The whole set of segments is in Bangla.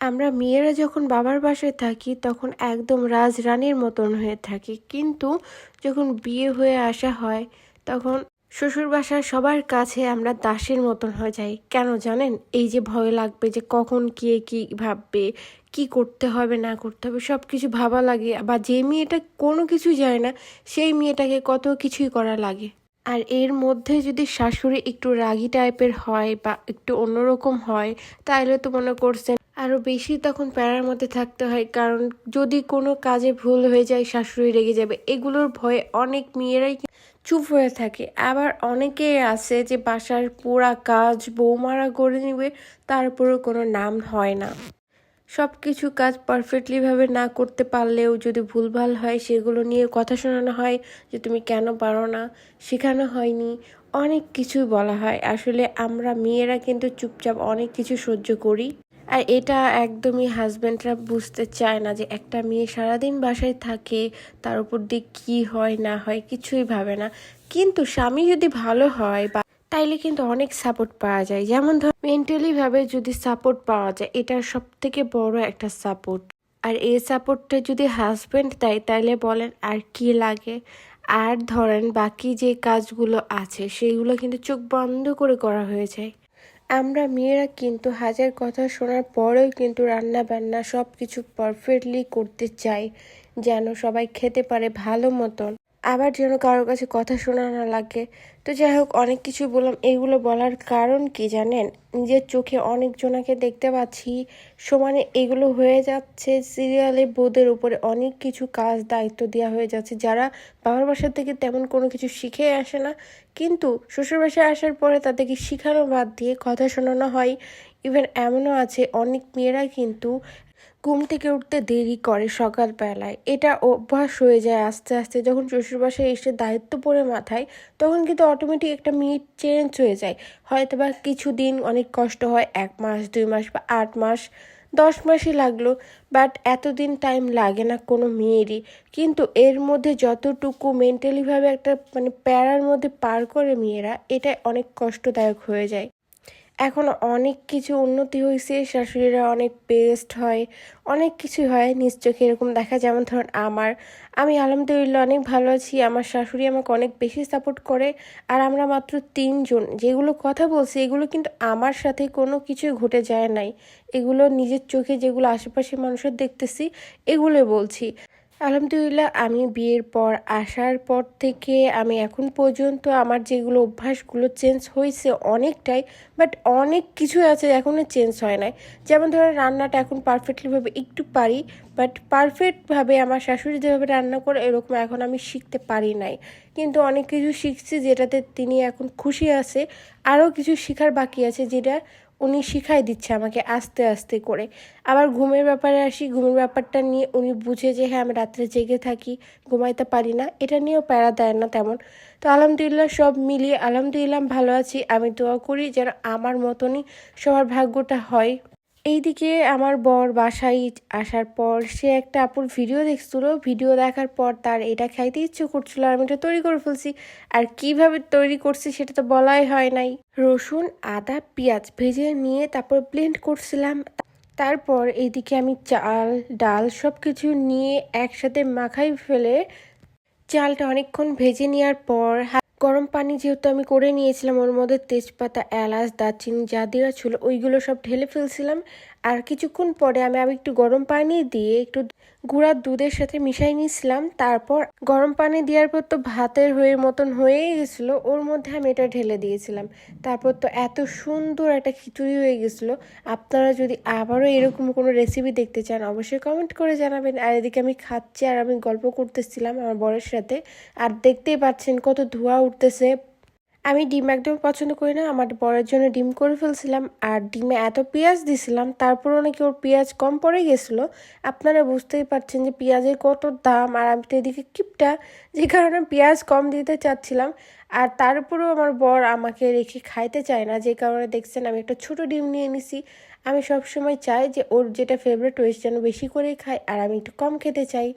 আমরা মেয়েরা যখন বাবার বাসায় থাকি, তখন একদম রাজরানীর মতন হয়ে থাকি। কিন্তু যখন বিয়ে হয়ে আসা হয়, তখন শ্বশুর বাসার সবার কাছে আমরা দাসের মতন হয়ে যাই। কেন জানেন? এই যে ভয় লাগবে যে কখন কে কি ভাববে, কি করতে হবে, না করতে হবে সব কিছু ভাবা লাগে। বা যে মেয়েটা কোনো কিছু যায় না, সেই মেয়েটাকে কত কিছুই করা লাগে। আর এর মধ্যে যদি শাশুড়ি একটু রাগী টাইপের হয় বা একটু অন্যরকম হয় তাহলে তো মনে করছেন আরও বেশি তখন প্যারার মধ্যে থাকতে হয়, কারণ যদি কোনো কাজে ভুল হয়ে যায়, শাশুড়ি রেগে যাবে। এগুলোর ভয়ে অনেক মেয়েরাই চুপ হয়ে থাকে। আবার অনেকে আছে যে বাসার পুরা কাজ বৌমারা করে নেবে তারপরেও কোনো নাম হয় না। সব কিছু কাজ পারফেক্টলিভাবে না করতে পারলেও যদি ভুলভাল হয়, সেগুলো নিয়ে কথা শোনানো হয়, যে তুমি কেন পারো না, শেখানো হয়নি, অনেক কিছুই বলা হয়। আসলে আমরা মেয়েরা কিন্তু চুপচাপ অনেক কিছু সহ্য করি। আর এটা একদমই হাজব্যান্ডরা বুঝতে চায় না যে একটা মেয়ে সারাদিন বাসায় থাকে, তার উপর দিয়ে কী হয়, না হয় কিছুই ভাবে না। কিন্তু স্বামী যদি ভালো হয় বা তাইলে কিন্তু অনেক সাপোর্ট পাওয়া যায়। যেমন ধর মেন্টালি ভাবে যদি সাপোর্ট পাওয়া যায়, এটা সব থেকে বড় একটা সাপোর্ট আর এই সাপোর্টটা যদি হাজব্যান্ড দেয়, তাইলে বলেন আর কি লাগে? আর ধরেন বাকি যে কাজগুলো আছে, সেইগুলো কিন্তু চোখ বন্ধ করে করা হয়ে যায়। আমরা মেয়েরা কিন্তু হাজার কথা শোনার পরেও কিন্তু রান্না বান্না সব কিছু পারফেক্টলি করতে চাই, যেন সবাই খেতে পারে ভালো মতন। আবার যেন কারোর কাছে কথা শোনা না লাগে। তো যাই হোক, অনেক কিছু বললাম। এগুলো বলার কারণ কি জানেন? নিজের চোখে অনেকজনাকে দেখতে পাচ্ছি। সমানে এগুলো হয়ে যাচ্ছে। সিরিয়ালে বোধের উপরে অনেক কিছু কাজ দায়িত্ব দেওয়া হয়ে যাচ্ছে। যারা বাবার বাসা থেকে তেমন কোনো কিছু শিখে আসে না। কিন্তু শ্বশুর বাসায় আসার পরে তাদেরকে শেখানো বাদ দিয়ে কথা শোনানো হয়। ইভেন এমনও আছে, অনেক মেয়েরা কিন্তু ঘুম থেকে উঠতে দেরি করে সকালবেলায়। এটা অভ্যাস হয়ে যায় আস্তে আস্তে। যখন শ্বশুরবাসায় এসে দায়িত্ব পড়ে মাথায়, তখন কিন্তু অটোমেটিক একটা মিনিট চেঞ্জ হয়ে যায়। হয়তো বা কিছুদিন অনেক কষ্ট হয়, এক মাস, দুই মাস বা আট মাস, দশ মাসই লাগল বাট এতদিন টাইম লাগে না কোনো মেয়েরই। কিন্তু এর মধ্যে যতটুকু মেন্টালিভাবে একটা মানে প্যারার মধ্যে পার করে মেয়েরা, এটা অনেক কষ্টদায়ক হয়ে যায়। এখন অনেক কিছু উন্নতি হয়েছে, শাশুড়িরা অনেক বেস্ট হয়, অনেক কিছু হয় নিজ চোখে এরকম দেখা যেমন ধরুন আমার, আমি আলহামদুলিল্লাহ অনেক ভালো আছি, আমার শাশুড়ি আমাকে অনেক বেশি সাপোর্ট করে, আর আমরা মাত্র তিনজন। যেগুলো কথা বলছি, এগুলো কিন্তু আমার সাথে কোনো কিছুই ঘটে যায় নাই। এগুলো নিজের চোখে যেগুলো আশেপাশে মানুষের দেখতেছি এগুলো বলছি। আলহামদুলিল্লাহ, আমি বিয়ের পর আসার পর থেকে আমি এখন পর্যন্ত আমার যেগুলো অভ্যাসগুলো চেঞ্জ হয়েছে অনেকটাই বাট অনেক কিছু আছে এখনও চেঞ্জ হয় নাই। যেমন ধরেন রান্নাটা এখন পারফেক্টলিভাবে একটু পারি বাট পারফেক্টভাবে আমার শাশুড়ি যেভাবে রান্না করে এরকম এখন আমি শিখতে পারি নাই। কিন্তু অনেক কিছু শিখছি যেটাতে তিনি এখন খুশি আছে। আরও কিছু শেখার বাকি আছে যেটা উনি শিখাই দিচ্ছে আমাকে আস্তে আস্তে করে। আবার ঘুমের ব্যাপারে আসি, ঘুমের ব্যাপারটা নিয়ে উনি বুঝে যে হ্যাঁ আমি রাত্রে জেগে থাকি, ঘুমাইতে পারি না। এটা নিয়েও প্যারা দেয় না তেমন। তো আলহামদুলিল্লাহ সব মিলিয়ে, আলহামদুলিল্লাহ ভালো আছি। আমি দোয়া করি যেন আমার মতনই সবার ভাগ্যটা হয়। এইদিকে আমার বর বাসায় আসার পর সে একটা আপুর ভিডিও দেখছিল। ভিডিও দেখার পর তার এটা খাইতে ইচ্ছে করছিল, আমি এটা তৈরি করে ফেলছি। আর কীভাবে তৈরি করছি সেটা তো বলাই হয় নাই। রসুন, আদা, পেঁয়াজ ভেজে নিয়ে তারপর ব্লেন্ড করছিলাম। তারপর এইদিকে আমি চাল, ডাল সব কিছু নিয়ে একসাথে মাখাই ফেলে চালটা অনেকক্ষণ ভেজে নেওয়ার পর গরম পানি যেহেতু আমি করে নিয়েছিলাম, ওর মধ্যে তেজপাতা, এলাচ, দারচিনি যা দেওয়া ছিল, ওইগুলো সব ঢেলে ফেলছিলাম। আর কিছুক্ষণ পরে আমি আবার একটু গরম পানি দিয়ে একটু গুঁড়ার দুধের সাথে মিশাই নিয়েছিলাম। তারপর গরম পানি দেওয়ার পর তো ভাতের হয়ে মতন হয়েই গেছিল। ওর মধ্যে আমি এটা ঢেলে দিয়েছিলাম। তারপর তো এত সুন্দর একটা খিচুড়ি হয়ে গেছিল। আপনারা যদি আবারও এরকম কোনো রেসিপি দেখতে চান, অবশ্যই কমেন্ট করে জানাবেন। আর এদিকে আমি খাচ্ছি আর আমি গল্প করতেছিলাম আমার বরের সাথে। আর দেখতেই পাচ্ছেন কত ধোঁয়া উঠতেছে। আমি ডিম একদম পছন্দ করি না। আমার বরের জন্য ডিম করে ফেলছিলাম আর ডিমে এত পেঁয়াজ দিছিলাম, তারপরও নাকি ওর পেঁয়াজ কম পড়ে গেছিল। আপনারা বুঝতেই পারছেন যে পেঁয়াজের কত দাম আর আমি তো এদিকে কিপটা, যে কারণে পেঁয়াজ কম দিতে চাচ্ছিলাম। আর তারপরেও আমার বর আমাকে রেখে খাইতে চায় না, যে কারণে দেখছেন আমি একটা ছোট ডিম নিয়ে নিছি আমি সবসময় চাই যে ওর যেটা ফেভারিট হয়েছে যেন বেশি করে খাই আর আমি একটু কম খেতে চাই।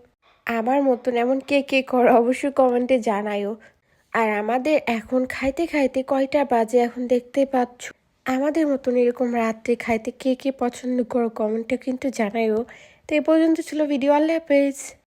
আমার মতন এমন কে কে করে অবশ্যই কমেন্টে জানাইও। আর আমাদের এখন খাইতে খাইতে কয়টা বাজে এখন দেখতে পাচ্ছ? আমাদের মতন এরকম রাত্রে খাইতে কে কে পছন্দ করো কমেন্টে কিন্তু জানাইও। তো এ পর্যন্ত ছিল ভিডিও আল্লাহ হাফেজ।